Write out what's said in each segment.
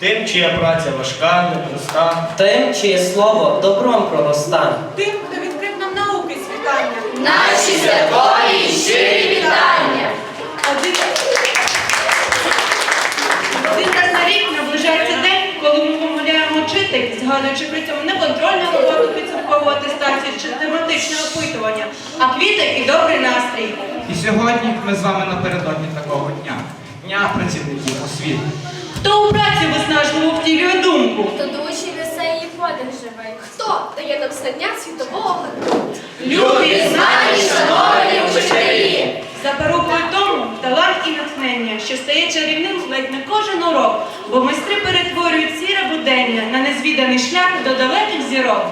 тим, чия праця важка, непроста. Тим, чиє слово добром проростає. Тим, хто відкрив нам науки світання. Наші святкові і щирі вітання. Один Один раз на рік наближається день, коли ми вимовляємо вчитель, згадуючи при цьому не контрольну роботу підсумкову атестацію чи тематичне опитування, а квіти і добрий настрій. І сьогодні ми з вами напередодні такого дня, дня працівників освіти. Хто у праці виснажливо втілює думку? Хто душі несе її подих живий. Хто дає нам знання світового? Любі, знані, шановні вчителі! За порукою тому талант і натхнення, що стає чарівним ледь не кожен урок, бо майстри перетворюють сіре будення на незвіданий шлях до далеких зірок.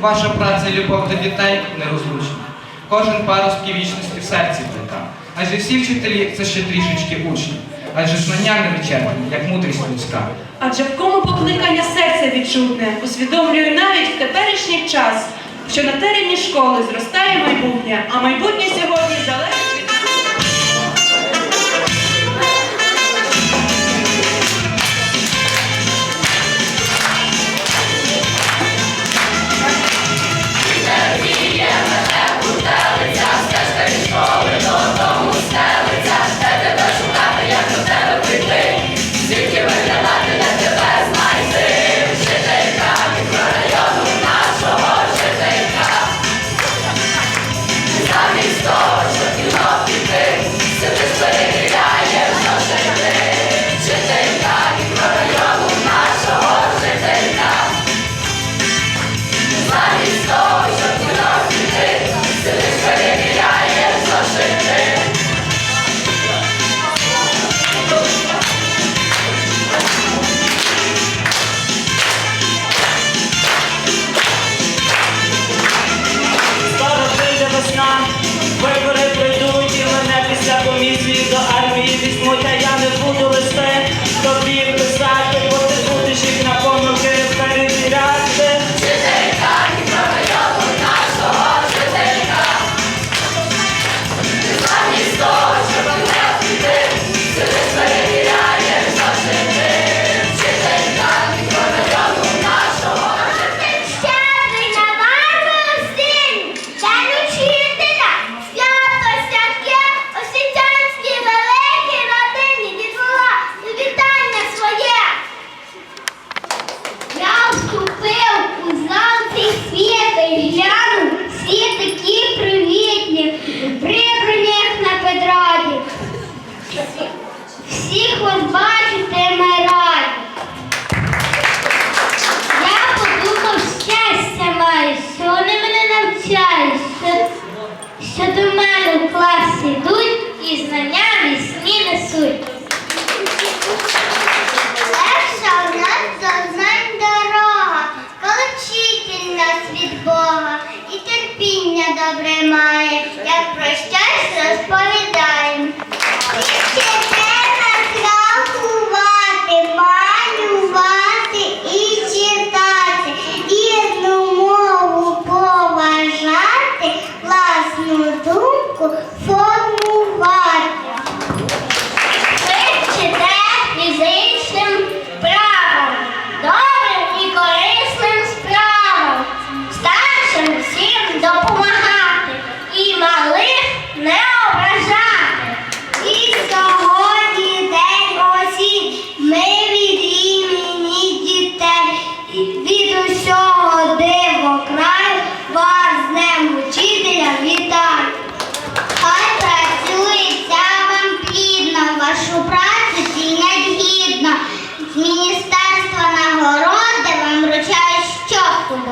Ваша праця і любов до дітей нерозлучна. Кожен паростки вічності в серці плета. Адже всі вчителі це ще трішечки учні. Адже знання невичерпні, як мудрість людська. Адже в кому покликання серця відчутне, усвідомлює навіть в теперішній час, що на терені школи зростає майбутнє, а майбутнє сьогодні залежить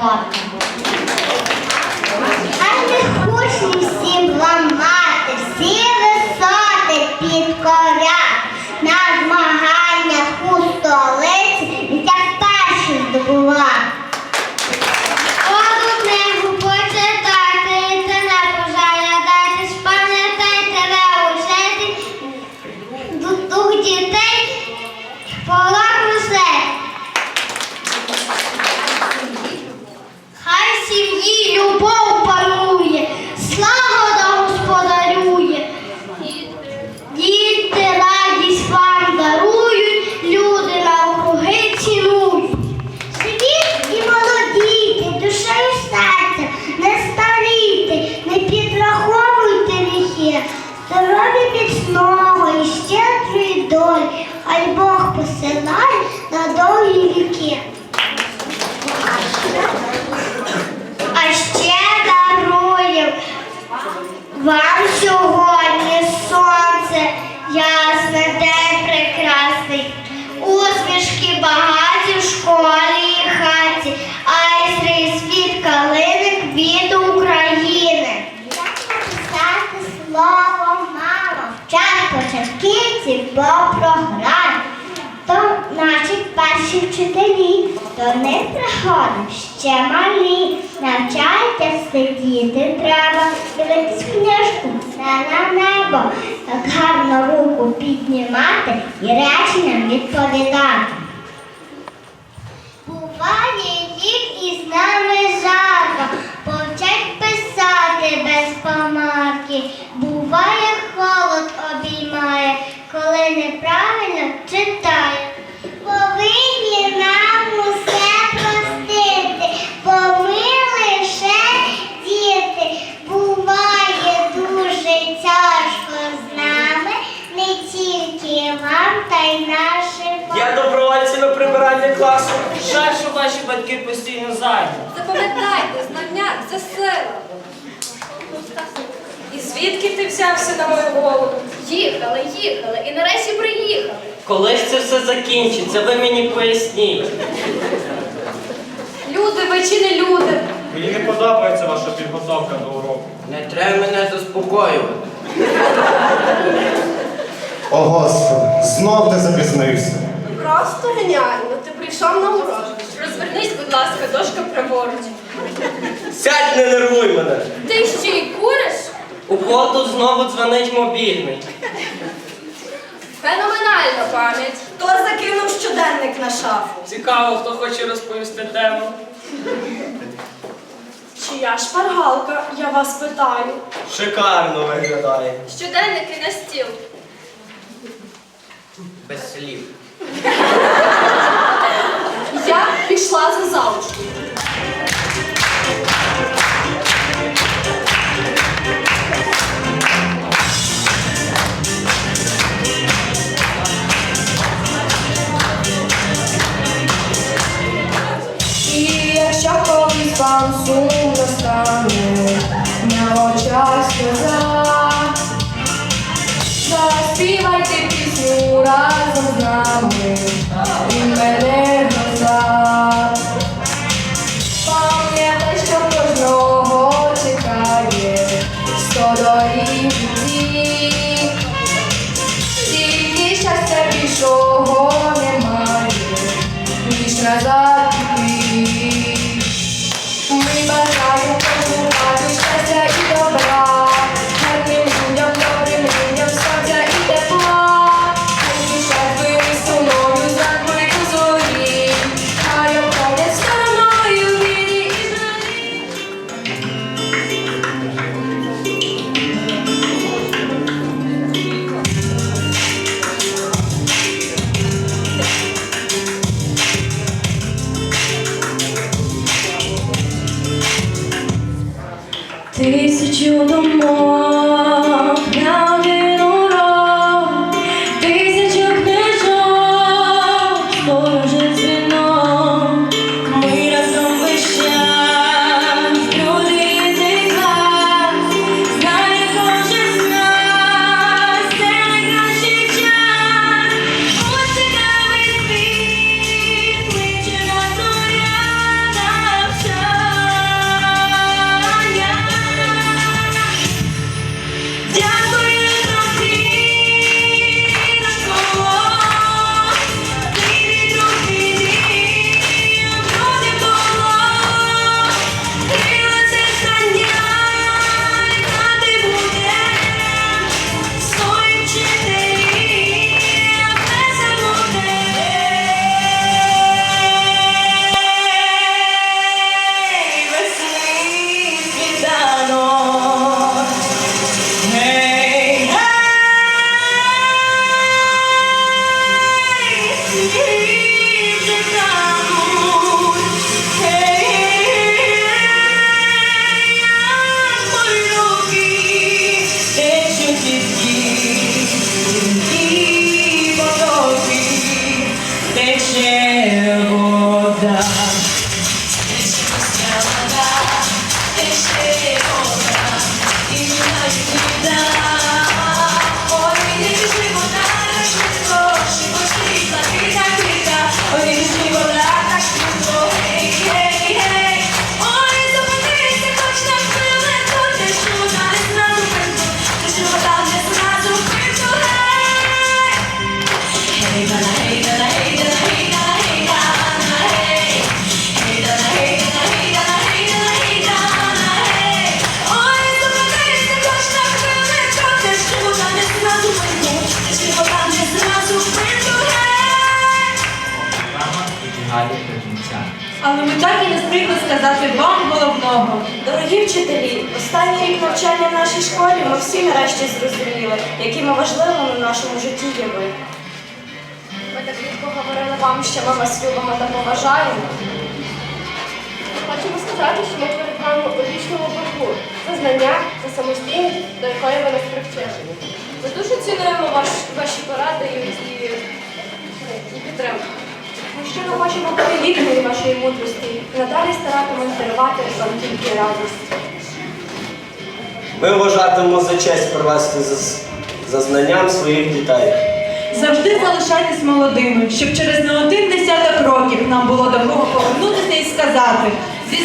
щосуботу. Гарних учнів всім ламати, всі висоти підкоряти. На змаганнях у столиці дитя перших здобувати. Одну здорові міцного і щедрої долі, хай Бог посилає на довгі віки. По програмі. То наші перші вчителі, то не приходять ще малі. Навчайте сидіти треба, дивитись книжку не на небо, так гарно руку піднімати і реченням відповідати. Класу. Жаль, що ваші батьки постійно зайняті. Запам'ятайте, знання це сила. І звідки ти взявся на мою голову? Їхали, їхали і нарешті приїхали. Коли ж це все закінчиться, ви мені поясніть. Люди, ви чи не люди? Мені не подобається ваша підготовка до уроку. Не треба мене заспокоювати. О, Господи, знов не запізнився. Просто геніально. Прийшов на урок. Розвернись, будь ласка, дошка праворуч. Сядь, не нервуй мене. Ти ще й куриш? У кого знову дзвонить мобільний? Феноменальна пам'ять. Хто закинув щоденник на шафу? Цікаво, хто хоче розповісти тему. Чия шпаргалка, я вас питаю. Шикарно виглядає. Щоденники на стіл. Без слів. Я пішла за залишки. Сто доріг житті. Тільки щастя більшого немає, ніж назад down школі ми всі нарешті зрозуміли, якими важливими в нашому житті є ви. Ми так рідко говорили вам, що ми вас любимо та поважаємо. Хочемо сказати, що ми перед вами у вічному боргу за знання, за самостійність, до якої ви нас привчили. Ми дуже цінуємо ваш, ваші поради і, і, і підтримку. Ми щиро хочемо бути вашої мудрості і надалі старатимось дарувати вам тільки радість. Ми вважатимемо за честь привести за, знанням своїх дітей. Завжди залишайтесь молодими, щоб через не один десяток років нам було до кого повернутися і сказати зі